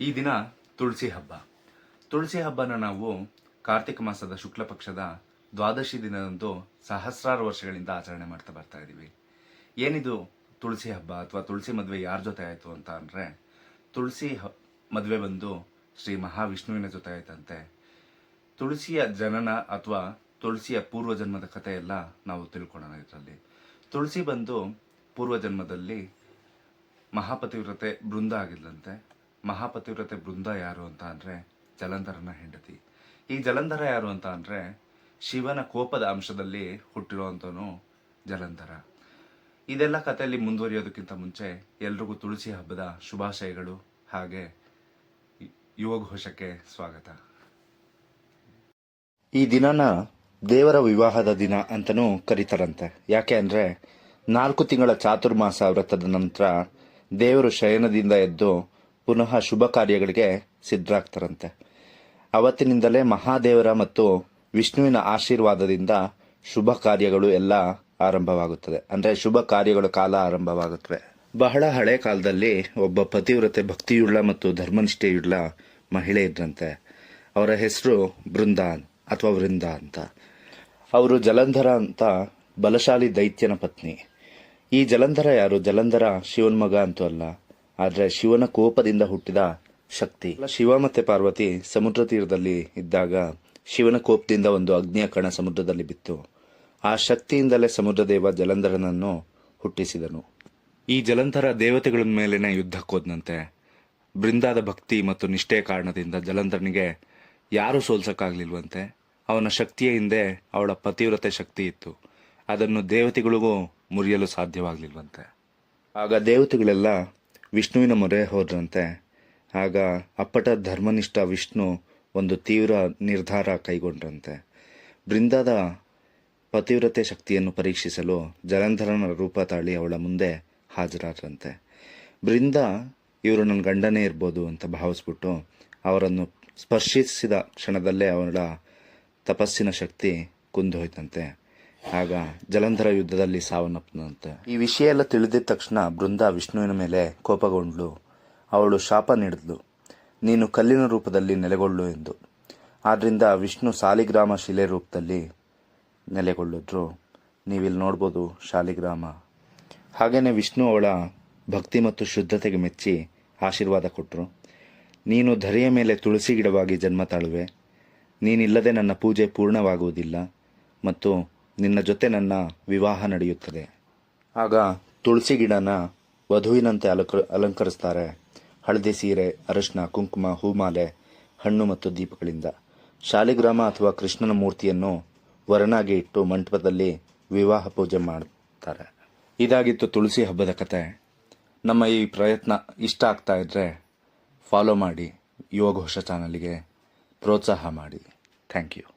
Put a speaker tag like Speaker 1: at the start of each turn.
Speaker 1: ಈ ದಿನ ತುಳಸಿ ಹಬ್ಬ. ತುಳಸಿ ಹಬ್ಬನ ನಾವು ಕಾರ್ತಿಕ ಮಾಸದ ಶುಕ್ಲ ಪಕ್ಷದ ದ್ವಾದಶಿ ದಿನದಂದು ಸಹಸ್ರಾರು ವರ್ಷಗಳಿಂದ ಆಚರಣೆ ಮಾಡ್ತಾ ಬರ್ತಾ ಇದ್ದೀವಿ ಏನಿದು ತುಳಸಿ ಹಬ್ಬ ಅಥವಾ ತುಳಸಿ ಮದುವೆ ಯಾರ ಜೊತೆ ಆಯಿತು ಅಂತ ಅಂದರೆ ತುಳಸಿ ಹ, ಮದುವೆ ಬಂದು ಶ್ರೀ ಮಹಾವಿಷ್ಣುವಿನ ಜೊತೆ ಆಯ್ತಂತೆ. ತುಳಸಿಯ ಜನನ ಅಥವಾ ತುಳಸಿಯ ಪೂರ್ವಜನ್ಮದ ಕಥೆ ಎಲ್ಲ ನಾವು ತಿಳ್ಕೊಳ್ಳೋಣ ಇದರಲ್ಲಿ. ತುಳಸಿ ಬಂದು ಪೂರ್ವಜನ್ಮದಲ್ಲಿ ಮಹಾಪತಿವ್ರತೆ ಬೃಂದ ಆಗಿದ್ಲಂತೆ. ಮಹಾಪತಿವ್ರತೆ ಬೃಂದ ಯಾರು ಅಂತ ಅಂದರೆ ಜಲಂಧರನ ಹೆಂಡತಿ. ಈ ಜಲಂಧರ ಯಾರು ಅಂತ ಅಂದರೆ ಶಿವನ ಕೋಪದ ಅಂಶದಲ್ಲಿ ಹುಟ್ಟಿರುವಂಥವನು ಜಲಂಧರ. ಇದೆಲ್ಲ ಕಥೆಯಲ್ಲಿ ಮುಂದುವರಿಯೋದಕ್ಕಿಂತ ಮುಂಚೆ ಎಲ್ರಿಗೂ ತುಳಸಿ ಹಬ್ಬದ ಶುಭಾಶಯಗಳು ಹಾಗೆ ಯುವಘೋಷಕ್ಕೆ ಸ್ವಾಗತ.
Speaker 2: ಈ ದಿನನ ದೇವರ ವಿವಾಹದ ದಿನ ಅಂತಲೂ ಕರೀತಾರಂತೆ. ಯಾಕೆ ಅಂದರೆ ನಾಲ್ಕು ತಿಂಗಳ ಚಾತುರ್ಮಾಸ ವ್ರತದ ನಂತರ ದೇವರು ಶಯನದಿಂದ ಎದ್ದು ಪುನಃ ಶುಭ ಕಾರ್ಯಗಳಿಗೆ ಸಿದ್ಧರಾಗ್ತಾರಂತೆ. ಅವತ್ತಿನಿಂದಲೇ ಮಹಾದೇವರ ಮತ್ತು ವಿಷ್ಣುವಿನ ಆಶೀರ್ವಾದದಿಂದ ಶುಭ ಕಾರ್ಯಗಳು ಎಲ್ಲ ಆರಂಭವಾಗುತ್ತದೆ. ಅಂದರೆ ಶುಭ ಕಾರ್ಯಗಳ ಕಾಲ ಆರಂಭವಾಗುತ್ತವೆ. ಬಹಳ ಹಳೆ ಕಾಲದಲ್ಲಿ ಒಬ್ಬ ಪತಿವ್ರತೆ, ಭಕ್ತಿಯುಳ್ಳ ಮತ್ತು ಧರ್ಮನಿಷ್ಠೆಯುಳ್ಳ ಮಹಿಳೆ ಇದ್ರಂತೆ. ಅವರ ಹೆಸರು ಬೃಂದಾನ್ ಅಥವಾ ವೃಂದ ಅಂತ. ಅವರು ಜಲಂಧರ ಅಂತ ಬಲಶಾಲಿ ದೈತ್ಯನ ಪತ್ನಿ. ಈ ಜಲಂಧರ ಯಾರು? ಜಲಂಧರ ಶಿವನ್ ಮಗ ಅಂತೂ ಅಲ್ಲ. ಆದರೆ ಶಿವನ ಕೋಪದಿಂದ ಹುಟ್ಟಿದ ಶಕ್ತಿ. ಶಿವ ಮತ್ತೆ ಪಾರ್ವತಿ ಸಮುದ್ರ ತೀರದಲ್ಲಿ ಇದ್ದಾಗ ಶಿವನ ಕೋಪದಿಂದ ಒಂದು ಅಗ್ನಿಯ ಕಣ ಸಮುದ್ರದಲ್ಲಿ ಬಿತ್ತು. ಆ ಶಕ್ತಿಯಿಂದಲೇ ಸಮುದ್ರದೇವ ಜಲಂಧರನನ್ನು ಹುಟ್ಟಿಸಿದನು.
Speaker 1: ಈ ಜಲಂಧರ ದೇವತೆಗಳ ಮೇಲಿನ ಯುದ್ಧಕ್ಕೋದ್ನಂತೆ ಬೃಂದಾದ ಭಕ್ತಿ ಮತ್ತು ನಿಷ್ಠೆಯ ಕಾರಣದಿಂದ ಜಲಂಧರನಿಗೆ ಯಾರೂ ಸೋಲ್ಸಕ್ಕಾಗಲಿಲ್ವಂತೆ. ಅವನ ಶಕ್ತಿಯ ಹಿಂದೆ ಅವಳ ಪತಿವ್ರತೆ ಶಕ್ತಿ ಇತ್ತು. ಅದನ್ನು ದೇವತೆಗಳಿಗೂ ಮುರಿಯಲು ಸಾಧ್ಯವಾಗಲಿಲ್ವಂತೆ.
Speaker 2: ಆಗ ದೇವತೆಗಳೆಲ್ಲ ವಿಷ್ಣುವಿನ ಮೊರೆ ಹೋದ್ರಂತೆ. ಆಗ ಅಪ್ಪಟ ಧರ್ಮನಿಷ್ಠ ವಿಷ್ಣು ಒಂದು ತೀವ್ರ ನಿರ್ಧಾರ ಕೈಗೊಂಡ್ರಂತೆ. ಬೃಂದಾದ ಪತಿವ್ರತೆ ಶಕ್ತಿಯನ್ನು ಪರೀಕ್ಷಿಸಲು ಜಲಂಧರನ ರೂಪ ತಾಳಿ ಅವಳ ಮುಂದೆ ಹಾಜರಾದ್ರಂತೆ. ಬೃಂದ, ಇವರು ನನ್ನ ಗಂಡನೇ ಇರ್ಬೋದು ಅಂತ ಭಾವಿಸ್ಬಿಟ್ಟು ಅವರನ್ನು ಸ್ಪರ್ಶಿಸಿದ ಕ್ಷಣದಲ್ಲೇ ಅವಳ ತಪಸ್ಸಿನ ಶಕ್ತಿ ಕುಂದು ಹೋಯ್ತಂತೆ ಆಗ ಜಲಂಧರ ಯುದ್ಧದಲ್ಲಿ ಸಾವನ್ನಪ್ಪನಂತೆ. ಈ ವಿಷಯ ಎಲ್ಲ ತಿಳಿದಿದ್ದ ತಕ್ಷಣ ಬೃಂದ ವಿಷ್ಣುವಿನ ಮೇಲೆ ಕೋಪಗೊಂಡಳು ಅವಳು ಶಾಪ ನೀಡಿದ್ಲು. ನೀನು ಕಲ್ಲಿನ ರೂಪದಲ್ಲಿ ನೆಲೆಗೊಳ್ಳು ಎಂದು. ಆದ್ದರಿಂದ ವಿಷ್ಣು ಸಾಲಿಗ್ರಾಮ ಶಿಲೆ ರೂಪದಲ್ಲಿ ನೆಲೆಗೊಳ್ಳಿದ್ರು. ನೀವಿಲ್ಲಿ ನೋಡ್ಬೋದು ಶಾಲಿಗ್ರಾಮ. ಹಾಗೆಯೇ ವಿಷ್ಣು ಅವಳ ಭಕ್ತಿ ಮತ್ತು ಶುದ್ಧತೆಗೆ ಮೆಚ್ಚಿ ಆಶೀರ್ವಾದ ಕೊಟ್ಟರು ನೀನು ಧರೆಯ ಮೇಲೆ ತುಳಸಿ ಗಿಡವಾಗಿ ಜನ್ಮ ತಾಳುವೆ ನೀನಿಲ್ಲದೆ ನನ್ನ ಪೂಜೆ ಪೂರ್ಣವಾಗುವುದಿಲ್ಲ. ಮತ್ತು ನಿನ್ನ ಜೊತೆ ನನ್ನ ವಿವಾಹ ನಡೆಯುತ್ತದೆ. ಆಗ ತುಳಸಿ ಗಿಡನ ವಧುವಿನಂತೆ ಅಲಂಕ ಅಲಂಕರಿಸ್ತಾರೆ. ಹಳದಿ ಸೀರೆ, ಅರಶಿನ, ಕುಂಕುಮ, ಹೂಮಾಲೆ, ಹಣ್ಣು ಮತ್ತು ದೀಪಗಳಿಂದ. ಶಾಲಿಗ್ರಾಮ ಅಥವಾ ಕೃಷ್ಣನ ಮೂರ್ತಿಯನ್ನು ವರನಾಗಿ ಇಟ್ಟು ಮಂಟಪದಲ್ಲಿ ವಿವಾಹ ಪೂಜೆ ಮಾಡ್ತಾರೆ.
Speaker 1: ಇದಾಗಿತ್ತು ತುಳಸಿ ಹಬ್ಬದ ಕತೆ. ನಮ್ಮ ಈ ಪ್ರಯತ್ನ ಇಷ್ಟ ಆಗ್ತಾ ಇದ್ರೆ ಫಾಲೋ ಮಾಡಿ ಯುವ ಘೋಷ ಚಾನಲ್ಗೆ ಪ್ರೋತ್ಸಾಹ ಮಾಡಿ. Thank you